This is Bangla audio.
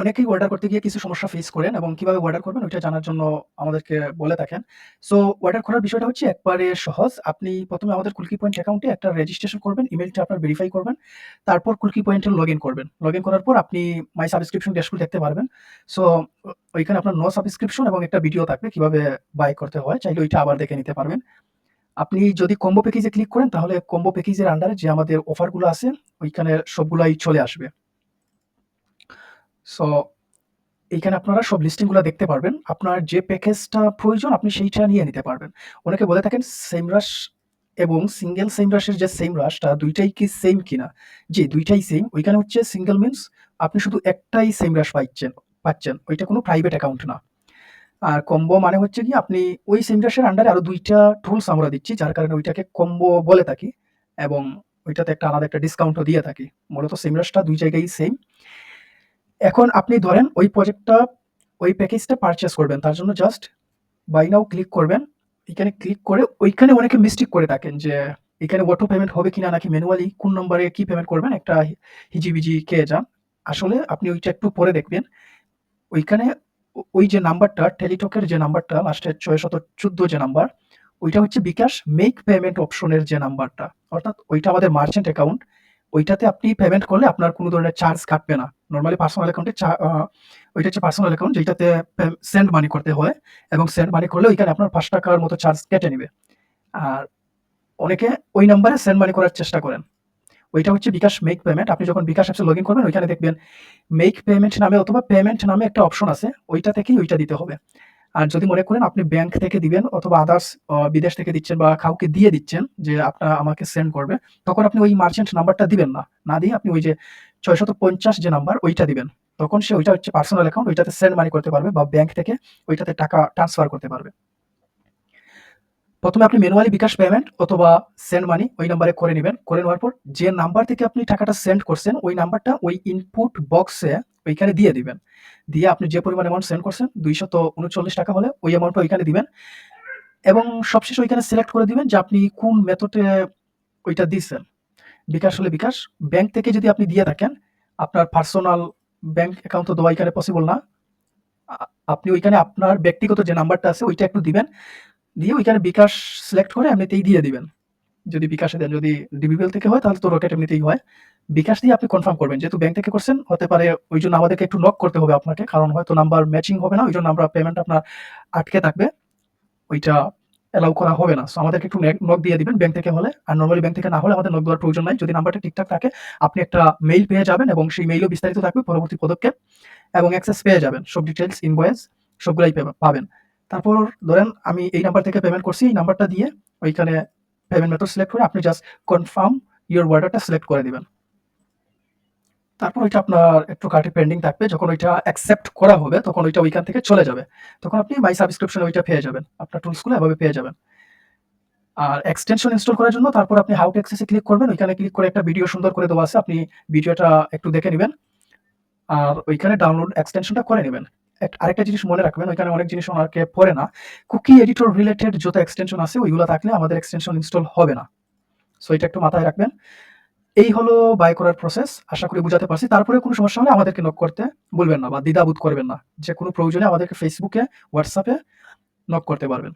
অনেকেই অর্ডার করতে গিয়ে কিছু সমস্যা ফেস করেন এবং কীভাবে অর্ডার করবেন ওইটা জানার জন্য আমাদেরকে বলে থাকেন। সো অর্ডার করার বিষয়টা হচ্ছে একবারে সহজ। আপনি প্রথমে আমাদের কুলকি পয়েন্ট অ্যাকাউন্টে একটা রেজিস্ট্রেশন করবেন, ইমেলটা আপনার ভেরিফাই করবেন। তারপর কুলকি পয়েন্টে লগইন করবেন। লগইন করার পর আপনি মাই সাবস্ক্রিপশন ড্যাশবোর্ড দেখতে পারবেন। সো ওইখানে আপনার নো সাবস্ক্রিপশন এবং একটা ভিডিও থাকবে কীভাবে বাই করতে হয়। চাইলে ওইটা আবার দেখে নিতে পারবেন। আপনি যদি কম্বো প্যাকেজে ক্লিক করেন তাহলে কম্বো প্যাকেজের আন্ডারে যে আমাদের অফারগুলো আছে ওইখানে সবগুলাই চলে আসবে। সো এইখানে আপনারা সব লিস্টিংগুলা দেখতে পারবেন। আপনার যে প্যাকেজটা প্রয়োজন আপনি সেইটা নিয়ে নিতে পারবেন। অনেকে বলে থাকেন সেমরাশ এবং সিঙ্গেল সেম রাশের যে সেমরাশটা ২ দুইটাই কি সেম কিনা? জি, ২ টাই সেম। ওইখানে হচ্ছে সিঙ্গেল মিনস আপনি শুধু একটাই সেমরাশ পাইচ্ছেন পাচ্ছেন। ওইটা কোনো প্রাইভেট অ্যাকাউন্ট না। আর কম্বো মানে হচ্ছে কি আপনি ওই সেম রাশের আন্ডারে আরও দুইটা টুলস আমরা দিচ্ছি যার কারণে ওইটাকে কম্বো বলে থাকি এবং ওইটাতে একটা আলাদা একটা ডিসকাউন্টও দিয়ে থাকি। মূলত সেম রাশটা দুই জায়গায় সেম। এখন আপনি ধরেন ওই প্রজেক্টটা ওই প্যাকেজটা পারচেজ করবেন। তার জন্য জাস্ট বাই নাও ক্লিক করবেন। এখানে ক্লিক করে ওইখানে অনেকে মিস্টেক করে থাকেন যে, এখানে অটো পেমেন্ট হবে কিনা নাকি ম্যানুয়ালি কোন নম্বরে কি পেমেন্ট করবেন, একটা হিজিবিজি খেয়ে যান। আসলে আপনি ওইটা একটু পরে দেখবেন। ওইখানে ওই যে নাম্বারটা টেলিটকের যে নাম্বারটা লাস্টে ৬১৪ যে নাম্বার ওইটা হচ্ছে বিকাশ মেক পেমেন্ট অপশনের যে নাম্বারটা। অর্থাৎ ওইটা আমাদের মার্চেন্ট অ্যাকাউন্ট। ওইটাতে আপনি পেমেন্ট করলে আপনার কোন ধরনের চার্জ কাটবে না। নরমালি পার্সোনাল অ্যাকাউন্টে ওইটা হচ্ছে পার্সোনাল অ্যাকাউন্ট যেটাতে সেন্ড মানি করতে হয় এবং সেন্ড মানি করলে ওইখানে আপনার ৳৫ র মতো চার্জ কেটে নেবে আর অনেকে ওই নাম্বারে সেন্ড মানি করার চেষ্টা করেন। ওইটা হচ্ছে বিকাশ মেক পেমেন্ট। আপনি যখন বিকাশ অ্যাপসে লগ ইন করবেন, ওইখানে দেখবেন মেক পেমেন্ট নামে অথবা পেমেন্ট নামে একটা অপশন আছে। ওইটা থেকেই ওইটা দিতে হবে। আর যদি মনে করেন আপনি ব্যাংক থেকে দিবেন অথবা আদার্স বিদেশ থেকে দিচ্ছেন বা কাউকে দিয়ে দিচ্ছেন যে আপনার আমাকে সেন্ড করবে, তখন আপনি ওই মার্চেন্ট নাম্বারটা দিবেন না। না দিয়ে আপনি ওই যে ৬৫০ যে নাম্বার ওইটা দিবেন। তখন সে ওইটা হচ্ছে পার্সোনাল অ্যাকাউন্ট ওইটাতে সেন্ড মানি করতে পারবে বা ব্যাংক থেকে ওইটাতে টাকা ট্রান্সফার করতে পারবে। ১ম এ আপনি ম্যানুয়ালি বিকাশ পেমেন্ট অথবা সেন্ড মানি ওই নাম্বারে করে নেবেন করে নেওয়ার পর যে নাম্বার থেকে আপনি টাকাটা সেন্ড করছেন ওই নাম্বারটা ওই ইনপুট বক্সে ওইখানে দিয়ে দিবেন। দিয়ে আপনি যে পরিমাণ অ্যামাউন্ট সেন্ড করছেন ৳২৩৯ হলে ওই অ্যামাউন্টটা ওইখানে দিবেন। এবং সবশেষে ওইখানে সিলেক্ট করে দিবেন যে আপনি কোন মেথডে ওইটা দিছেন। বিকাশ হলে বিকাশ, ব্যাংক থেকে যদি আপনি দিয়ে থাকেন আপনার পার্সোনাল ব্যাংক অ্যাকাউন্ট তো দেওয়া এখানে পসিবল না। আপনি ওইখানে আপনার ব্যক্তিগত যে নাম্বারটা আছে ওইটা একটু দিবেন। দিয়ে ওইখানে বিকাশ সিলেক্ট করে এমনিতেই দিয়ে দিবেন। যদি বিকাশে দেন, যদি ডিবিবিএল থেকে হয় তাহলে তো রকেট এমনিতেই হয়। বিকাশ দিয়ে আপনি কনফার্ম করবেন। যেহেতু ব্যাংক থেকে করছেন হতে পারে ওই জন্য আমাদেরকে একটু নক করতে হবে আপনাকে। কারণ হয়তো নাম্বার ম্যাচিং হবে না। ওইজন্য আমরা পেমেন্ট আপনার আটকে থাকবে। ওইটা অ্যালাউ করা হবে না। সো আমাদেরকে একটু নক দিয়ে দিবেন ব্যাংক থেকে হলে। আর নরমালি ব্যাংক থেকে না হলে আমাদের নক দেওয়ার প্রয়োজন নাই। যদি নাম্বারটা ঠিকঠাক থাকে আপনি একটা মেইল পেয়ে যাবেন এবং সেই মেইলও বিস্তারিত থাকবে পরবর্তী পদক্ষেপ এবং অ্যাক্সেস পেয়ে যাবেন। সব ডিটেলস ইনভয়েস সবগুলাই পেবা পাবেন। তারপর ধরেন আমি এই নাম্বার থেকে পেমেন্ট করছি। এই নাম্বারটা দিয়ে ওইখানে পেমেন্ট মেথড সিলেক্ট করে আপনি জাস্ট কনফার্ম ইউর অর্ডারটা সিলেক্ট করে দিবেন। তারপর ওইটা আপনার একটু কার্টে পেন্ডিং থাকবে। যখন ওইটা অ্যাকসেপ্ট করা হবে, তখন ওইটা ওইখান থেকে চলে যাবে। তখন আপনি মাই সাবস্ক্রিপশন ওইটা পেয়ে যাবেন। আপনার টুলসগুলো এভাবে পেয়ে যাবেন। আর এক্সটেনশন ইনস্টল করার জন্য তারপর আপনি হাউ টু অ্যাক্সেস এ ক্লিক করবেন। ওইখানে ক্লিক করে একটা ভিডিও সুন্দর করে দেওয়া আছে। আপনি ভিডিওটা একটু দেখে নেবেন আর ওইখানে ডাউনলোড এক্সটেনশনটা করে নিবেন। আরেকটা জিনিস মনে রাখবেন, ওইখানে অনেক জিনিস ওনারকে পড়ে না। কুকি এডিটর রিলেটেড যত এক্সটেনশন আছে, ওইগুলো থাকলে আমাদের এক্সটেনশন ইনস্টল হবে না। সো এটা একটু মাথায় রাখবেন। এই হলো বাই করার প্রসেস। আশা করি বুঝাতে পারছি। তারপরে কোনো সমস্যা হলে আমাদেরকে নক করতে বলবেন না বা দ্বিধাবোধ করবেন না। যে কোনো প্রয়োজনে আমাদেরকে ফেসবুকে হোয়াটসঅ্যাপে নক করতে পারবেন।